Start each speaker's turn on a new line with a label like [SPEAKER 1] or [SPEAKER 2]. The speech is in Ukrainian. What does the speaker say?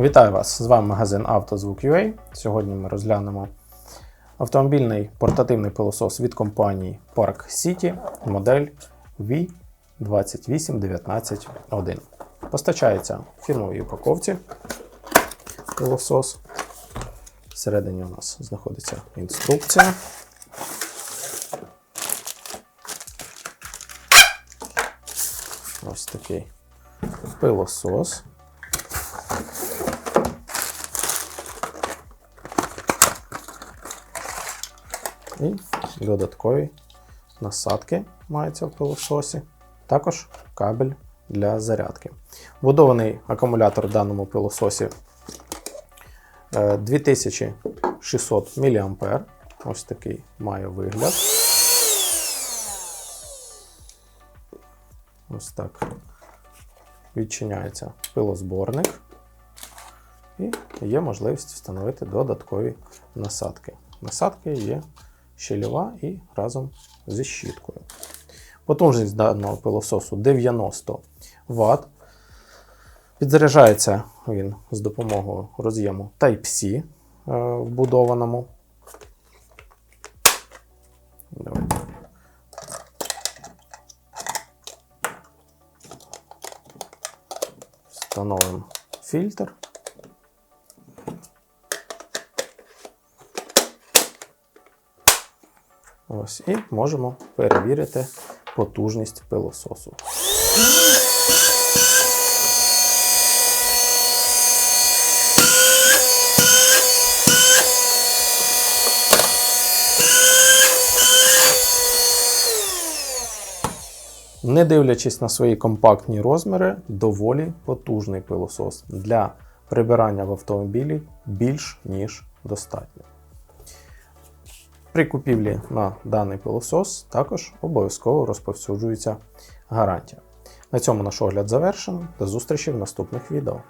[SPEAKER 1] Вітаю вас! З вами магазин «Автозвук.UA». Сьогодні ми розглянемо автомобільний портативний пилосос від компанії Park City, модель V28191. Постачається в фірмовій упаковці пилосос. Всередині у нас знаходиться інструкція. Ось такий пилосос. І додаткові насадки маються в пилососі. Також кабель для зарядки. Вбудований акумулятор в даному пилососі е, 2600 мА. Ось такий має вигляд. Ось так відчиняється пилозборник. І є можливість встановити додаткові насадки. Насадки є щільова і разом зі щіткою. Потужність даного пилососу 90 Вт. Підзаряджається він з допомогою роз'єму Type-C е, вбудованому. Давайте. Встановимо фільтр. Ось, і можемо перевірити потужність пилососу. Не дивлячись на свої компактні розміри, доволі потужний пилосос для прибирання в автомобілі більш ніж достатньо. При купівлі на даний пилосос також обов'язково розповсюджується гарантія. На цьому наш огляд завершено. До зустрічі в наступних відео.